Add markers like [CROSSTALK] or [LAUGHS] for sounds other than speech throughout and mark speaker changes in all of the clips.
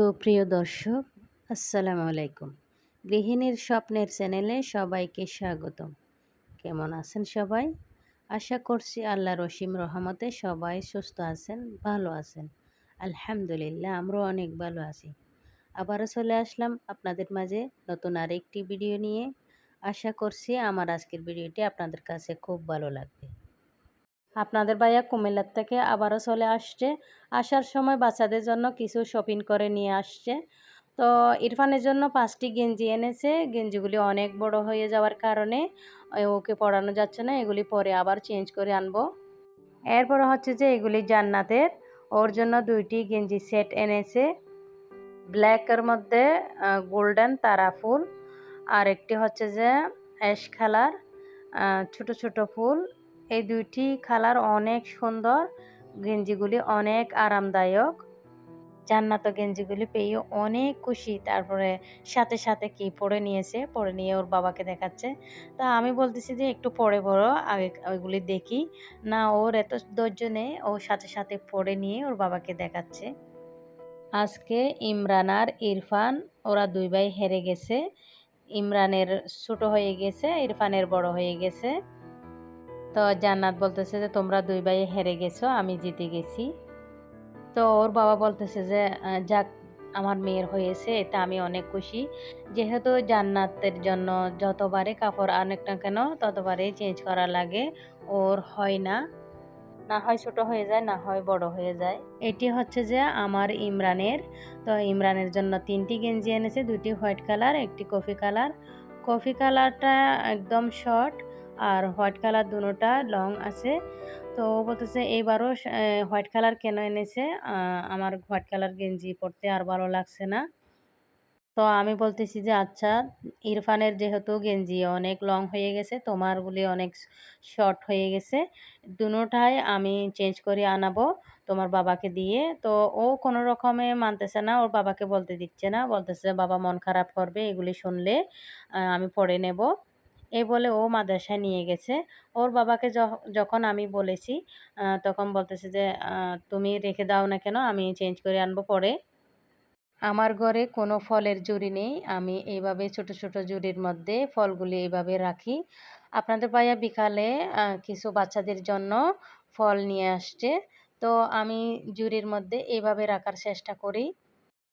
Speaker 1: সুপ্রিয় দর্শক, আসসালামু আলাইকুম। গৃহিণীর স্বপ্নের চ্যানেলে সবাইকে স্বাগতম। কেমন আছেন সবাই? আশা করছি আল্লাহ রসিম রহমতে সবাই সুস্থ আছেন, ভালো আছেন। আলহামদুলিল্লাহ, আমরাও অনেক ভালো আছি। আবারও চলে আসলাম আপনাদের মাঝে নতুন আরেকটি ভিডিও নিয়ে। আশা করছি আমার আজকের ভিডিওটি আপনাদের কাছে খুব ভালো লাগবে। আপনাদের ভাইয়া কুমিল্লার থেকে আবারও চলে আসছে। আসার সময় বাচ্চাদের জন্য কিছু শপিং করে নিয়ে আসছে। তো ইরফানের জন্য পাঁচটি গেঞ্জি এনেছে। গেঞ্জিগুলি অনেক বড় হয়ে যাওয়ার কারণে ওকে পড়ানো যাচ্ছে না। এগুলি পরে আবার চেঞ্জ করে আনব। এরপর হচ্ছে যে এগুলি জান্নাতের। ওর জন্য দুইটি গেঞ্জি সেট এনেছে। ব্ল্যাকের মধ্যে গোল্ডেন তারা ফুল। আর একটি হচ্ছে যে অ্যাশ কালার ছোট ছোট ফুল। এই দুইটি কালার অনেক সুন্দর, গেঞ্জিগুলি অনেক আরামদায়ক। জান্নাত গেঞ্জিগুলি পেয়ে অনেক খুশি। তারপরে সাথে সাথে কি পরে নিয়েছে? পরে নিয়ে ওর বাবাকে দেখাচ্ছে। তা আমি বলতেছি যে একটু পরে বড় আগে ওইগুলি দেখি। না, ওর এত ধৈর্য নেই, ও সাথে সাথে পরে নিয়ে ওর বাবাকে দেখাচ্ছে। আজকে ইমরান আর ইরফান, ওরা দুই ভাই হেরে গেছে। ইমরানের ছোট হয়ে গেছে, ইরফানের বড় হয়ে গেছে। তো জান্নাত বলতেছে যে, তোমরা দুই ভাই হেরে গেছো, আমি জিতে গেছি। তো ওর বাবা বলতেছে যে যাক, আমার মেয়ের হয়েছে এটা আমি অনেক খুশি। যেহেতু জান্নাতের জন্য যতবারে কাপড় আনেক না কেন ততবারে চেঞ্জ করা লাগে। ওর হয় না। না হয় ছোট হয়ে যায়, না হয় বড় হয়ে যায়। এটি হচ্ছে যে, আমার ইমরানের। তো ইমরানের জন্য তিনটি গেঞ্জি এনেছে, দুটি হোয়াইট কালার, একটি কফি কালার। কফি কালারটা একদম শর্ট আর হোয়াইট কালার দুটোটা লং আছে। তো ও বলতেছে, এইবারও হোয়াইট কালার কেন এনেছে? আমার হোয়াইট কালার গেঞ্জি পরতে আর ভালো লাগছে না। তো আমি বলতেছি যে আচ্ছা ইরফানের যেহেতু গেঞ্জি অনেক লং হয়ে গেছে, তোমারগুলি অনেক শর্ট হয়ে গেছে, দুটাই আমি চেঞ্জ করে আনাবো তোমার বাবাকে দিয়ে। তো ও কোনো রকমে মানতেছে না, ওর বাবাকে বলতে দিচ্ছে না, বলতেছে, বাবা মন খারাপ করবে, এগুলি শুনলে আমি পড়ে নেব। এই বলে ও মাদ্রাসায় নিয়ে গেছে। ওর বাবাকে যখন আমি বলেছি তখন বলতেছে যে তুমি রেখে দাও না কেন? আমি চেঞ্জ করে আনব পরে। আমার ঘরে কোনো ফলের জুড়ি নেই। আমি এইভাবে ছোট ছোট জুড়ির মধ্যে ফলগুলি এইভাবে রাখি। আপনাদের ভাইয়া বিকালে কিছু বাচ্চাদের জন্য ফল নিয়ে আসছে। তো আমি জুড়ির মধ্যে এইভাবে রাখার চেষ্টা করি।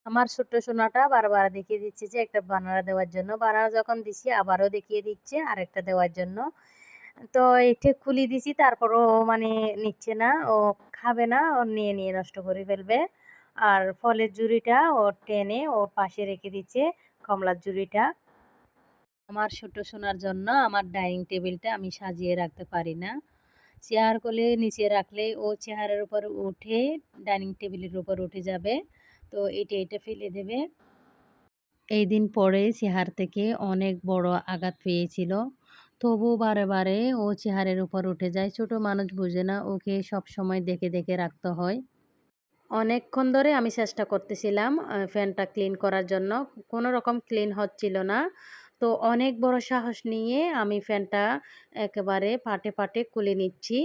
Speaker 1: আমার ছোট্ট সোনাটা বারবার দেখিয়ে দিচ্ছে যে, একটা বানানা দেওয়ার জন্য। বানানা যখন দিছি, আবারও দেখিয়ে দিচ্ছে আরেকটা দেওয়ার জন্য। তো এটা খুলি দিছি, তারপরও মানে নিচ্ছে না। ও খাবে না, ও নিয়ে নিয়ে নষ্ট করে ফেলবে। আর ফলের জুড়িটা ও টেনে ওর পাশে রেখে দিচ্ছে কমলার জুড়িটা আমার ছোট সোনার জন্য আমার ডাইনিং টেবিলটা আমি সাজিয়ে রাখতে পারি না। চেয়ার কোলে নিচে রাখলে ও চেয়ারের উপর উঠে, ডাইনিং টেবিলের উপর উঠে যাবে। তো এটা এটা ফেলে দেবে। এই দিন পরে চেহার থেকে অনেক বড় আঘাত পেয়েছিল। তবু বারে বারে ও চেহারের উপর উঠে যায়। ছোট মানুষ বুঝে না, ওকে সব সময় দেখে দেখে রাখতে হয়। অনেকক্ষণ ধরে আমি চেষ্টা করতেছিলাম ফ্যানটা ক্লিন করার জন্য। কোনো রকম ক্লিন হচ্ছিল না। তো অনেক বড় সাহস নিয়ে আমি ফ্যানটা একেবারে পাটে পাটে খুলে নিচ্ছি।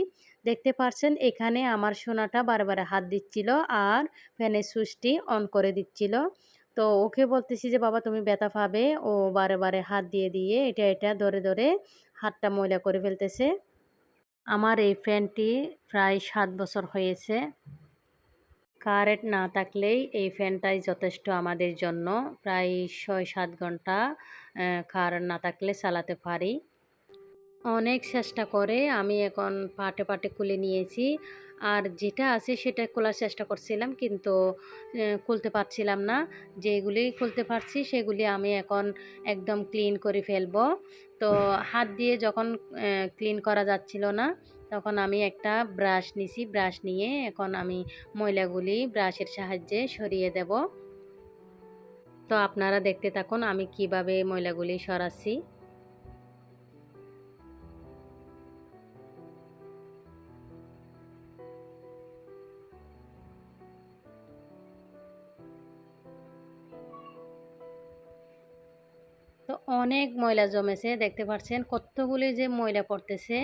Speaker 1: দেখতে পারছেন, এখানে আমার সোনাটা বারবার হাত দিচ্ছিল আর ফ্যানের সুইচটি অন করে দিচ্ছিল। তো ওকে বলতেছি যে, বাবা, তুমি ব্যথা পাবে। ও বারে বারে হাত দিয়ে দিয়ে এটা এটা ধরে ধরে হাতটা ময়লা করে ফেলতেছে। আমার এই ফ্যানটি প্রায় সাত বছর হয়েছে। কারেন্ট না থাকলেই এই ফ্যানটাই যথেষ্ট আমাদের জন্য। প্রায় ছয়, সাত ঘণ্টা কারেন্ট না থাকলে চালাতে পারি। অনেক চেষ্টা করে, আমি এখন পাটে পাটে খুলে নিয়েছি। আর যেটা আছে সেটা খোলার চেষ্টা করছিলাম কিন্তু খুলতে পারছিলাম না। যেগুলি খুলতে পারছি সেগুলি আমি এখন একদম ক্লিন করে ফেলব। তো হাত দিয়ে যখন ক্লিন করা যাচ্ছিল না, তখন আমি একটা ব্রাশ নিছি। ব্রাশ নিয়ে এখন আমি ময়লাগুলি ব্রাশের সাহায্যে সরিয়ে দেব। তো আপনারা দেখতে থাকুন আমি কীভাবে ময়লাগুলি সরাচ্ছি। অনেক ময়লা জমেছে, দেখতে পাচ্ছেন কতগুলি যে ময়লা পড়তেছে।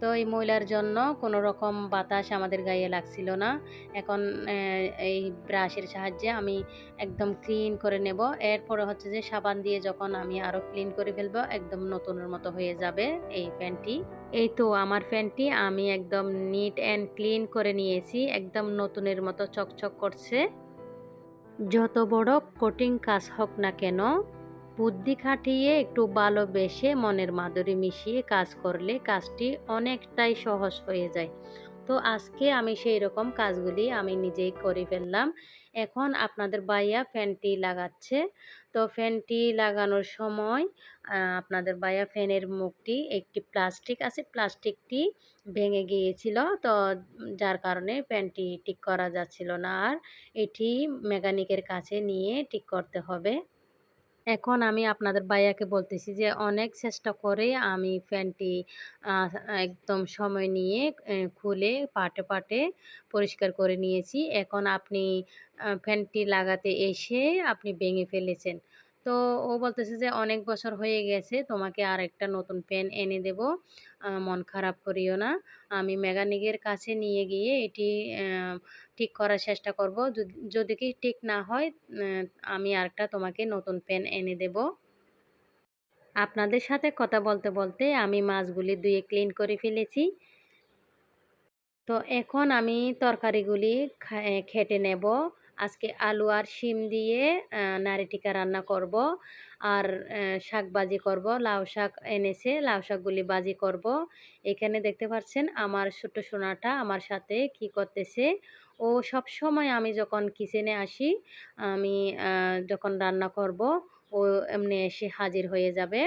Speaker 1: তো এই ময়লার জন্য কোনো রকম বাতাস আমাদের গায়ে লাগছিল না। এখন এই ব্রাশের সাহায্যে আমি একদম ক্লিন করে নেব। এরপরে হচ্ছে যে সাবান দিয়ে যখন আমি আরও ক্লিন করে ফেলব, একদম নতুনের মতো হয়ে যাবে এই প্যান্টটি এই তো আমার প্যান্টটি আমি একদম নিট অ্যান্ড ক্লিন করে নিয়েছি, একদম নতুনের মতো চকচক করছে। যত বড় কোটিং কাজ হোক না কেন বুদ্ধি খাটিয়ে একটু ভালোবেসে মনের মাধুরী মিশিয়ে কাজ করলে কাজটি অনেকটাই সহজ হয়ে যায়। তো আজকে আমি সেই রকম কাজগুলি আমি নিজেই করে ফেললাম। এখন আপনাদের বাইয়া ফ্যানটি লাগাচ্ছে। তো ফ্যানটি লাগানোর সময় আপনাদের বাইয়া ফ্যানের মুখটি একটি প্লাস্টিক আছে, প্লাস্টিকটি ভেঙে গিয়েছিল। তো যার কারণে ফ্যানটি ঠিক করা যাচ্ছিল না। আর এটি মেকানিকের কাছে নিয়ে ঠিক করতে হবে। এখন আমি আপনাদের ভাইয়াকে বলতেছি যে, অনেক চেষ্টা করে আমি ফ্যানটি একদম সময় নিয়ে খুলে পাটে পাটে পরিষ্কার করে নিয়েছি। এখন আপনি ফ্যানটি লাগাতে এসে আপনি ভেঙে ফেলেছেন। তো ও বলতেছে যে, অনেক বছর হয়ে গেছে, তোমাকে আর একটা নতুন পেন এনে দেব। মন খারাপ করিও না। আমি মেকানিকের কাছে নিয়ে গিয়ে এটি ঠিক করার চেষ্টা করব। যদি কি ঠিক না হয় আমি আরেকটা তোমাকে নতুন পেন এনে দেব। আপনাদের সাথে কথা বলতে বলতে আমি মাছগুলি ধুয়ে ক্লিন করে ফেলেছি। তো এখন আমি তরকারিগুলি খেটে নেব। আজকে আলু আর শিম দিয়ে নারী টিকা রান্না করব। আর শাক বাজি করব। লাউ শাক এনেছে, লাউ শাকগুলি বাজি করব। এখানে দেখতে পাচ্ছেন আমার ছোট সোনাটা আমার সাথে কি করতেছে। ও সব সময় আমি যখন কিচেনে আসি, আমি যখন রান্না করব, ও এমনি এসে হাজির হয়ে যাবে।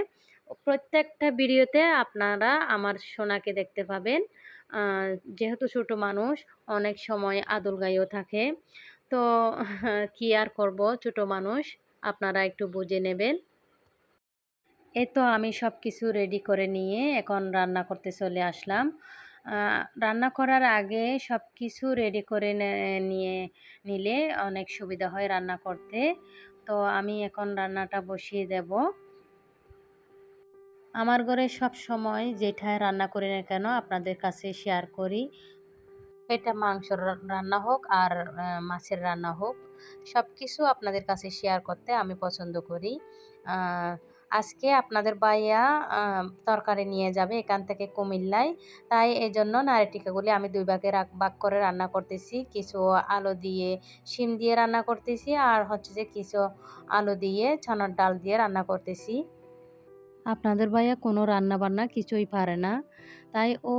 Speaker 1: প্রত্যেকটা ভিডিওতে আপনারা আমার সোনাকে দেখতে পাবেন। যেহেতু ছোট মানুষ, অনেক সময় আদল গায়েও থাকে। তো [LAUGHS] কি আর করব? ছোট মানুষ, আপনারা একটু বুঝে নেবেন। এ তো আমি সব কিছু রেডি করে নিয়ে এখন রান্না করতে চলে আসলাম। রান্না করার আগে সব কিছু রেডি করে নিয়ে নিলে অনেক সুবিধা হয় রান্না করতে। তো আমি এখন রান্নাটা বসিয়ে দেব। আমার ঘরে সব সময় যেটায় রান্না করি না কেন, আপনাদের কাছে শেয়ার করি। এটা মাংসর রান্না হোক আর মাছের রান্না হোক সব কিছু আপনাদের কাছে শেয়ার করতে আমি পছন্দ করি। আজকে আপনাদের বাইয়া তরকারি নিয়ে যাবে এখান থেকে কুমিল্লায়। তাই এই জন্য নারী টিকাগুলি আমি দুই ভাগে ভাগ করে রান্না করতেছি। কিছু আলু দিয়ে শিম দিয়ে রান্না করতেছি আর হচ্ছে যে কিছু আলু দিয়ে ছানার ডাল দিয়ে রান্না করতেছি। আপনাদের ভাইয়া কোনো রান্না বান্না কিছুই পারে না। তাই ও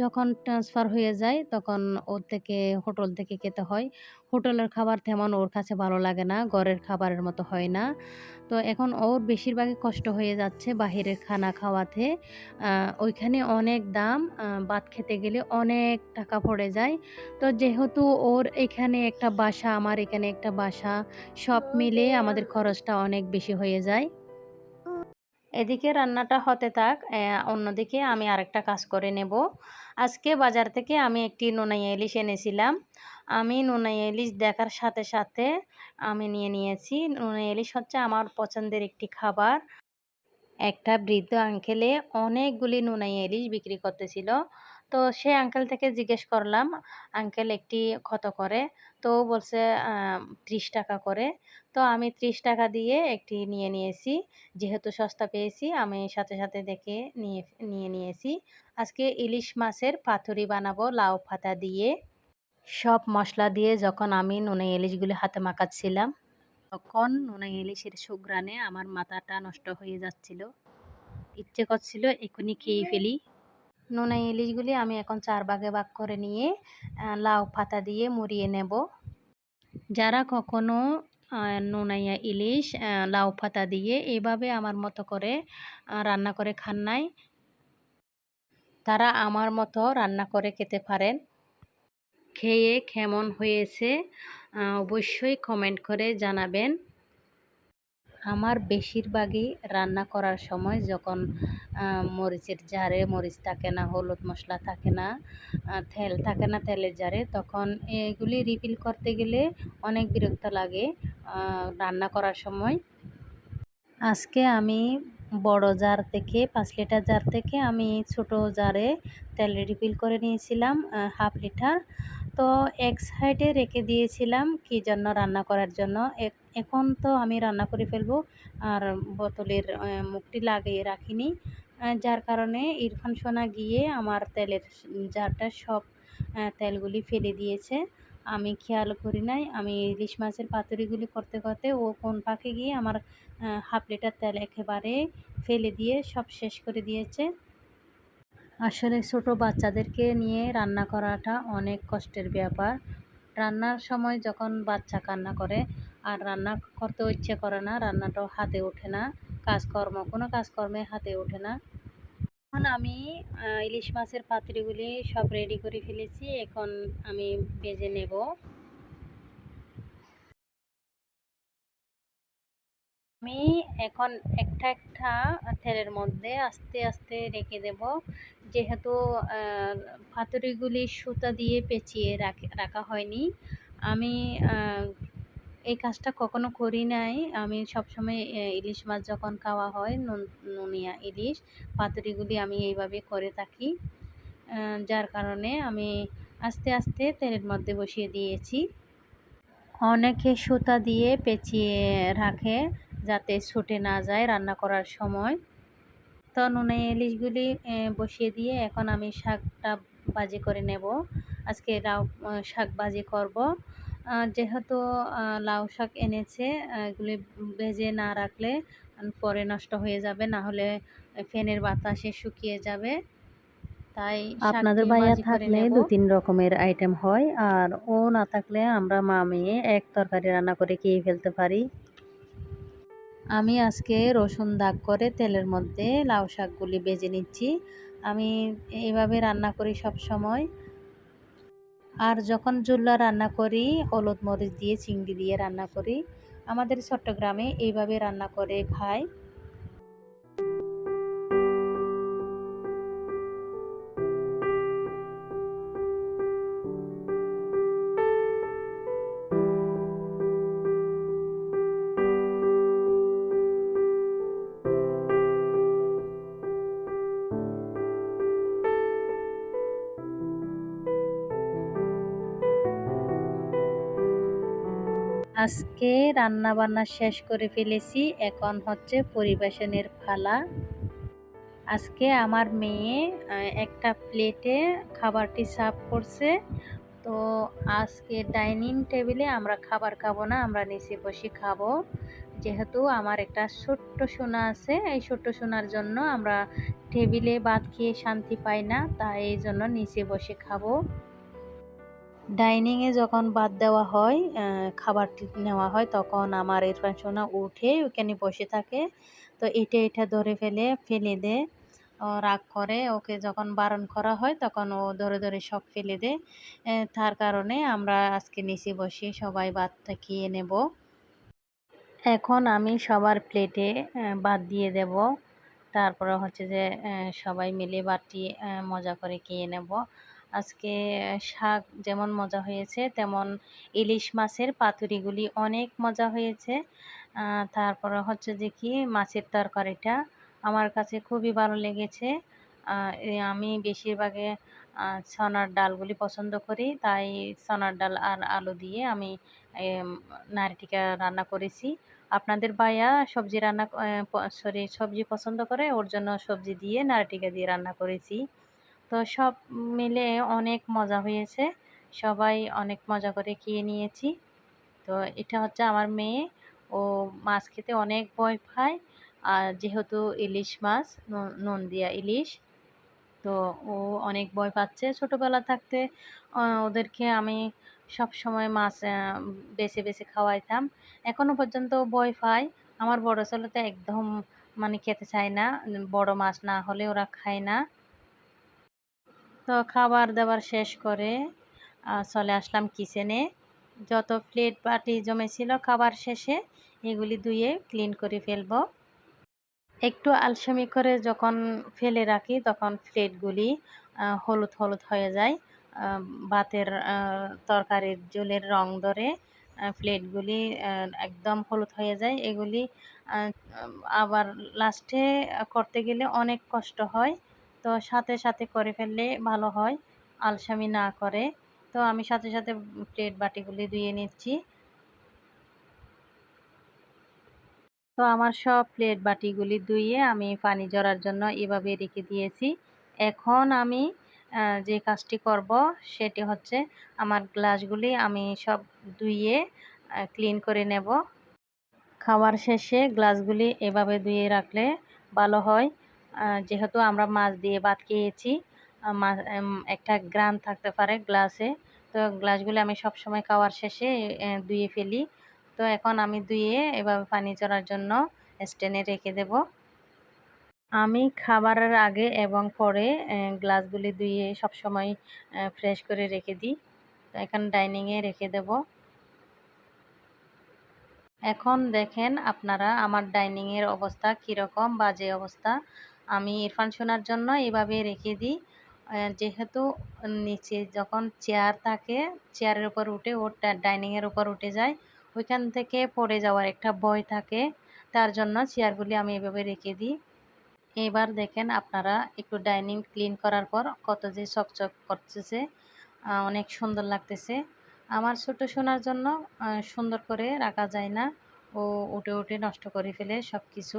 Speaker 1: যখন ট্রান্সফার হয়ে যায়, তখন ওর থেকে হোটেল থেকে খেতে হয়। হোটেলের খাবার তেমন ওর কাছে ভালো লাগে না, ঘরের খাবারের মতো হয় না। তো এখন ওর বেশিরভাগই কষ্ট হয়ে যাচ্ছে বাহিরের খানা খাওয়াতে। ওইখানে অনেক দাম ভাত খেতে গেলে অনেক টাকা পড়ে যায়। তো যেহেতু ওর এখানে একটা বাসা, আমার এখানে একটা বাসা, সব মিলে আমাদের খরচটা অনেক বেশি হয়ে যায়। এদিকে রান্নাটা হতে থাক অন্যদিকে আমি আরেকটা কাজ করে নেব। আজকে বাজার থেকে আমি একটি নোনাইয়া ইলিশ এনেছিলাম। আমি নোনাইয়া ইলিশ দেখার সাথে সাথে আমি নিয়ে নিয়েছি। নোনাইয়া ইলিশ হচ্ছে আমার পছন্দের একটি খাবার। একটা বৃদ্ধ আঙ্কেলে অনেকগুলি নোনাইয়া ইলিশ বিক্রি করতেছিল। তো সে আঙ্কেল থেকে জিজ্ঞেস করলাম আঙ্কেল একটি কত করে? তো বলছে ত্রিশ টাকা করে। তো আমি ত্রিশ টাকা দিয়ে একটি নিয়ে নিয়েছি। যেহেতু সস্তা পেয়েছি, আমি সাথে সাথে দেখে নিয়ে নিয়ে নিয়েছি। আজকে ইলিশ মাছের পাথুরি বানাবো, লাউ পাতা দিয়ে। সব মশলা দিয়ে যখন আমি নুনে ইলিশগুলি হাতে মাখাচ্ছিলাম, তখন নুনে ইলিশের সুগ্রানে আমার মাথাটা নষ্ট হয়ে যাচ্ছিল। ইচ্ছে করছিল এখনই খেয়ে ফেলি। নোনা ইলিশগুলি আমি এখন চার ভাগে ভাগ করে নিয়ে লাউ পাতা দিয়ে মুড়িয়ে নেব। যারা কখনো নোনাইয়া ইলিশ লাউ পাতা দিয়ে এইভাবে আমার মতো করে রান্না করে খান নাই, তারা আমার মতো রান্না করে খেতে পারেন। খেয়ে কেমন হয়েছে অবশ্যই কমেন্ট করে জানাবেন। আমার বেশিরভাগই রান্না করার সময় যখন মরিচের জারে মরিচ থাকে না, হলুদ মশলা থাকে না তেল থাকে না তেলের জারে, তখন এগুলি রিফিল করতে গেলে অনেক বিরক্ত লাগে রান্না করার সময়। আজকে আমি বড় জার থেকে, পাঁচ লিটার জার থেকে আমি ছোট জারে তেল রিফিল করে নিয়েছিলাম হাফ লিটার। তো এক সাইডে রেখে দিয়েছিলাম কি জন্য রান্না করার জন্য। এখন তো আমি রান্না করে ফেলব, আর বোতলের মুখটি লাগিয়ে রাখিনি। যার কারণে ইরফান সোনা গিয়ে আমার তেলের জারটা সব তেলগুলি ফেলে দিয়েছে। আমি খেয়াল করি নাই, আমি ইলিশ মাছের পাতুরিগুলি করতে করতে ও কোন পাখে গিয়ে আমার হাফ লিটার তেল একেবারে ফেলে দিয়ে সব শেষ করে দিয়েছে। আসলে ছোট বাচ্চাদেরকে নিয়ে রান্না করাটা অনেক কষ্টের ব্যাপার। রান্নার সময় যখন বাচ্চা কান্না করে, আর রান্না করতেও ইচ্ছে করে না রান্নাটাও হাতে ওঠে না। কাজকর্ম, কোনো কাজকর্মে হাতে ওঠে না। এখন আমি ইলিশ মাছের পাত্রগুলি সব রেডি করে ফেলেছি। এখন আমি বেজে নেব। আমি এখন একটা একটা তেলের মধ্যে আস্তে আস্তে রেখে দেব। যেহেতু পাতুরিগুলি সুতা দিয়ে পেঁচিয়ে রাখা হয়নি। আমি এই কাজটা কখনো করি নাই। আমি সবসময় ইলিশ মাছ যখন খাওয়া হয় নুনিয়া ইলিশ পাতুরিগুলি আমি এইভাবে করে থাকি। যার কারণে আমি আস্তে আস্তে তেলের মধ্যে বসিয়ে দিয়েছি। অনেকে সুতা দিয়ে পেঁচিয়ে রাখে। যাতে ছুটে না যায় রান্না করার সময়। তো নুনে ইলিশগুলি বসিয়ে দিয়ে এখন আমি শাকটা বাজি করে নেব। আজকে লাউ শাক বাজি করব। যেহেতু লাউ শাক এনেছে এগুলি ভেজে না রাখলে পরে নষ্ট হয়ে যাবে না হলে ফ্যানের বাতাসে শুকিয়ে যাবে। তাই আপনাদের ভাইয়া থাকলে দু তিন রকমের আইটেম হয় আর ও না থাকলে আমরা মা মেয়ে এক তরকারি রান্না করে খেয়ে ফেলতে পারি। আমি আজকে রসুন দাগ করে তেলের মধ্যে লাউ শাকগুলি বেজে নিচ্ছি। আমি এইভাবে রান্না করি সব সময়। আর যখন জুল্লা রান্না করি, হলুদ মরিচ দিয়ে, চিংড়ি দিয়ে রান্না করি, আমাদের চট্টগ্রামে এইভাবে রান্না করে খায়। আজকে রান্না বান্না শেষ করে ফেলেছি। এখন হচ্ছে পরিবেশনের ফালা আজকে আমার মেয়ে একটা প্লেটে খাবারটি সার্ভ করছে। তো আজকে ডাইনিং টেবিলে আমরা খাবার খাব না, আমরা নিচে বসে খাব। যেহেতু আমার একটা ছোট্ট সোনা আছে, এই ছোট্ট সোনার জন্য আমরা টেবিলে ভাত খেয়ে শান্তি পাই না, তাই এই জন্য নিচে বসে খাব। ডাইনিংয়ে যখন বাদ দেওয়া হয় খাবারটি নেওয়া হয়, তখন আমার ইরফান সোনা উঠে ওখানে বসে থাকে। তো এটা এটা ধরে ফেলে ফেলে দে। রাগ করে, ওকে যখন বারণ করা হয়, তখন ও ধরে ধরে সব ফেলে দেয় তার কারণে আমরা আজকে নিচে বসে সবাই ভাতটা খেয়ে নেব। এখন আমি সবার প্লেটে বাদ দিয়ে দেব। তারপরে হচ্ছে যে সবাই মিলে বাটি মজা করে খেয়ে নেব। আজকে শাক যেমন মজা হয়েছে, তেমন ইলিশ মাছের পাতুরিগুলি অনেক মজা হয়েছে। তারপরে হচ্ছে যে কি, মাছের তরকারিটা আমার কাছে খুবই ভালো লেগেছে। আমি বেশিরভাগে ছনার ডালগুলি পছন্দ করি, তাই ছনার ডাল আর আলু দিয়ে আমি নারিটিকা রান্না করেছি। আপনাদের ভাইয়া সবজি রান্না সরি সবজি পছন্দ করে, ওর জন্য সবজি দিয়ে নারিটিকা দিয়ে রান্না করেছি। তো সব মিলে অনেক মজা হয়েছে। সবাই অনেক মজা করে খেয়ে নিয়েছি। তো এটা হচ্ছে আমার মেয়ে। ও মাছ খেতে অনেক ভয় পায়। আর যেহেতু ইলিশ মাছ নুন দিয়া ইলিশ, তো ও অনেক ভয় পাচ্ছে। ছোটোবেলা থাকতে ওদেরকে আমি সব সময় মাছ বেছে বেছে খাওয়াইতাম। এখনও পর্যন্ত ভয় পায়। আমার বড় ছেলে তো একদম মানে খেতে চায় না। বড় মাছ না হলে ওরা খায় না। তো খাবার দাবার শেষ করে চলে আসলাম কিচেনে যত প্লেট বাটি জমেছিল খাবার শেষে এগুলি ধুয়ে ক্লিন করে ফেলব। একটু আলসামি করে যখন ফেলে রাখি তখন প্লেটগুলি হলুদ হলুদ হয়ে যায়। ভাতের তরকারির জলের রং ধরে প্লেটগুলি একদম হলুদ হয়ে যায়। এগুলি আবার লাস্টে করতে গেলে অনেক কষ্ট হয়। তো সাথে সাথে করে ফেললে ভালো হয়। আলসামি না করে। তো আমি সাথে সাথে প্লেট বাটিগুলি ধুয়ে নিচ্ছি। তো আমার সব প্লেট বাটিগুলি ধুয়ে আমি পানি জড়ার জন্য এভাবে রেখে দিয়েছি। এখন আমি যে কাজটি করব সেটি হচ্ছে আমার গ্লাসগুলি আমি সব ধুয়ে ক্লিন করে নেব। খাওয়ার শেষে গ্লাসগুলি এভাবে ধুয়ে রাখলে ভালো হয়। যেহেতু আমরা মাছ দিয়ে ভাত খেয়েছি একটা গ্রান থাকতে পারে গ্লাসে। তো গ্লাসগুলি আমি সব সময় খাওয়ার শেষে ধুয়ে ফেলি। তো এখন আমি ধুয়ে এভাবে পানি চড়ার জন্য স্ট্যান্ডে রেখে দেব। আমি খাবারের আগে এবং পরে গ্লাসগুলি ধুয়ে সবসময় ফ্রেশ করে রেখে দিই। তো এখন ডাইনিংয়ে রেখে দেব। এখন দেখেন আপনারা আমার ডাইনিংয়ের অবস্থা কীরকম বাজে অবস্থা। আমি ইরফান শোনার জন্য এভাবে রেখে দিই। যেহেতু নিচে যখন চেয়ার থাকে চেয়ারের উপর উঠে, ও ডাইনিংয়ের উপর উঠে যায়, ওইখান থেকে পড়ে যাওয়ার একটা ভয় থাকে। তার জন্য চেয়ারগুলি আমি এভাবে রেখে দিই। এবার দেখেন আপনারা একটু ডাইনিং ক্লিন করার পর কত যে চকচক করতেছে অনেক সুন্দর লাগতেছে। আমার ছোট সোনার জন্য সুন্দর করে রাখা যায় না। ও উঠে উঠে নষ্ট করে ফেলে সব কিছু